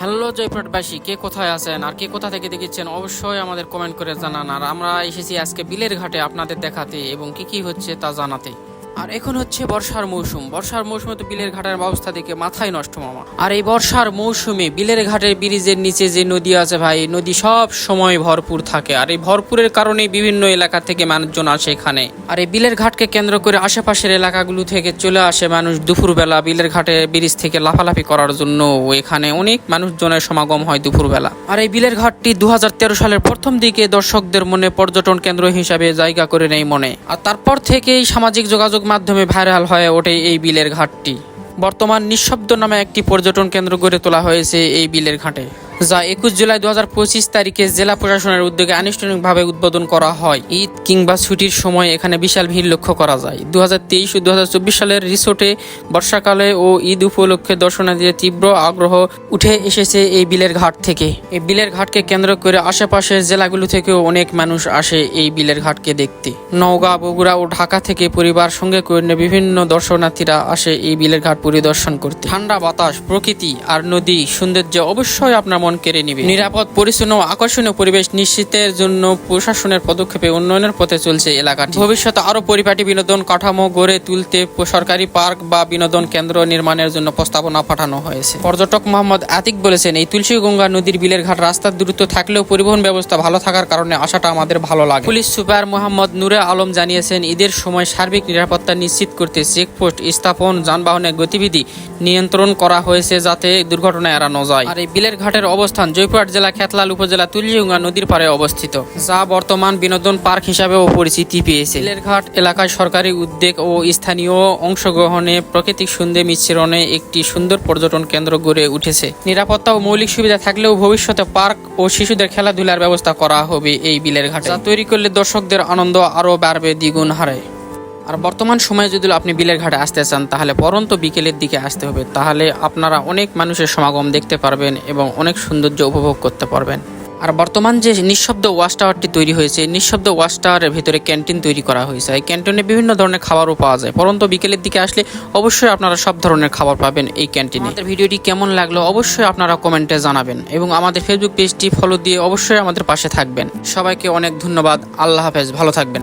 Hello জয়প্রাটবাসী কে কোথায় আছেন আর কে কোথা থেকে দেখেছেন অবশ্যই আমাদের কমেন্ট করে জানান। আর আমরা এসেছি আজকে বিলের ঘাটে আপনাদের দেখাতে এবং কি কি হচ্ছে তা জানাতে। আর এখন হচ্ছে বর্ষার মৌসুম। বর্ষার মৌসুমে তো বিলের ঘাটের ব্যবস্থা দেখে মাথায় নষ্ট মামা। আর এই বর্ষার মৌসুমে বিলের ঘাটের ব্রিজের নিচে যে নদী আছে ভাই নদী সব সময় ভরপুর থাকে। আর এই ভরপুরের কারণে বিভিন্ন এলাকা থেকে মানুষজন আসে এখানে। আর এই বিলের ঘাটকে কেন্দ্র করে আশেপাশের এলাকাগুলো থেকে চলে আসে মানুষ দুপুরবেলা বিলের ঘাটে ব্রিজ থেকে লাফালাফি করার জন্য। এখানে অনেক মানুষজনের সমাগম হয় দুপুরবেলা। আর এই বিলের ঘাটটি দু হাজার তেরো সালের প্রথম দিকে দর্শকদের মনে পর্যটন কেন্দ্র হিসাবে জায়গা করে নেই মনে। আর তারপর থেকেই সামাজিক যোগাযোগ মাধ্যমে ভাইরাল হয়ে ওঠে এই বিলের ঘাটটি বর্তমান নিঃশব্দ নামে একটি পর্যটন কেন্দ্র গড়ে তোলা হয়েছে এই বিলের ঘাটে। যা একুশ জুলাই দু হাজার পঁচিশ তারিখে জেলা প্রশাসনের উদ্যোগে আনুষ্ঠানিকভাবে উদ্বোধন করা হয়। ঈদ কিংবা ছুটির সময় এখানে বিশাল ভিড় লক্ষ্য করা যায়। দু হাজার তেইশ ও দু হাজার চব্বিশ সালের রিসোর্টে বর্ষাকালে ও ঈদ উপলক্ষে দর্শনার্থীদের তীব্র আগ্রহ উঠে এসেছে এই বিলের ঘাট থেকে। এই বিলের ঘাটকে কেন্দ্র করে আশেপাশের জেলাগুলো থেকেও অনেক মানুষ আসে এই বিলের ঘাটকে দেখতে। নওগাঁ, বগুড়া ও ঢাকা থেকে পরিবার সঙ্গে করে বিভিন্ন দর্শনার্থীরা আসে এই বিলের ঘাট পরিদর্শন করতে। ঠান্ডা বাতাস, প্রকৃতি আর নদী সৌন্দর্য অবশ্যই আপনার মন কেড়ে নিবে। নিরাপদ, পরিচ্ছন্ন ও আকর্ষণীয় পরিবেশ নিশ্চিতের জন্য প্রশাসনের পদক্ষেপে উন্নয়নের পথে চলছে এলাকাটি। ভবিষ্যতে আরও পরিপাটি বিনোদন কাঠামো গড়ে তুলতে সরকারি পার্ক বা বিনোদন কেন্দ্র নির্মাণের জন্য প্রস্তাবনা পাঠানো হয়েছে। পর্যটক মোহাম্মদ আতিক বলেছেন, এই তুলসীগঙ্গা নদীর বিলের ঘাট রাস্তার দ্রুত থাকলেও পরিবহন ব্যবস্থা ভালো থাকার কারণে আসাটা আমাদের ভালো লাগে। পুলিশ সুপার মোহাম্মদ নুরে আলম জানিয়েছেন, ঈদের সময় সার্বিক নিরাপত্তা নিশ্চিত করতে চেকপোস্ট স্থাপন, যানবাহনের গতিবিধি নিয়ন্ত্রণ করা হয়েছে যাতে দুর্ঘটনা এড়ানো যায়। আর এই বিলের ঘাটের অবস্থান জয়পুরহাট জেলা খেতলাল উপজেলা তুলসীগঙ্গা নদীর পাড়ে অবস্থিত, যা বর্তমান বিনোদন পার্ক হিসাবেও পরিচিতি পেয়েছে। ঘাট এলাকায় সরকারি উদ্যোগ ও স্থানীয় অংশগ্রহণে প্রাকৃতিক সুন্দর মিশ্রণে একটি সুন্দর পর্যটন কেন্দ্র গড়ে উঠেছে। নিরাপত্তা ও মৌলিক সুবিধা থাকলেও ভবিষ্যতে পার্ক ও শিশুদের খেলাধুলার ব্যবস্থা করা হবে এই বিলের ঘাটে, যা তৈরি করলে দর্শকদের আনন্দ আরও বাড়বে দ্বিগুণ হারে। আর বর্তমান সময়ে যদি আপনি বিলের ঘাটে আসতে চান, তাহলে পরন্ত বিকেলের দিকে আসতে হবে। তাহলে আপনারা অনেক মানুষের সমাগম দেখতে পারবেন এবং অনেক সৌন্দর্য উপভোগ করতে পারবেন। আর বর্তমান যে নিঃশব্দ ওয়াচ টাওয়ারটি তৈরি হয়েছে, নিঃশব্দ ওয়াচ টাওয়ারের ভিতরে ক্যান্টিন তৈরি করা হয়েছে। এই ক্যান্টিনে বিভিন্ন ধরনের খাবারও পাওয়া যায়। পরন্ত বিকেলের দিকে আসলে অবশ্যই আপনারা সব ধরনের খাবার পাবেন এই ক্যান্টিনে। আমাদের ভিডিওটি কেমন লাগল অবশ্যই আপনারা কমেন্টে জানাবেন এবং আমাদের ফেসবুক পেজটি ফলো দিয়ে অবশ্যই আমাদের পাশে থাকবেন। সবাইকে অনেক ধন্যবাদ। আল্লাহ হাফেজ। ভালো থাকবেন।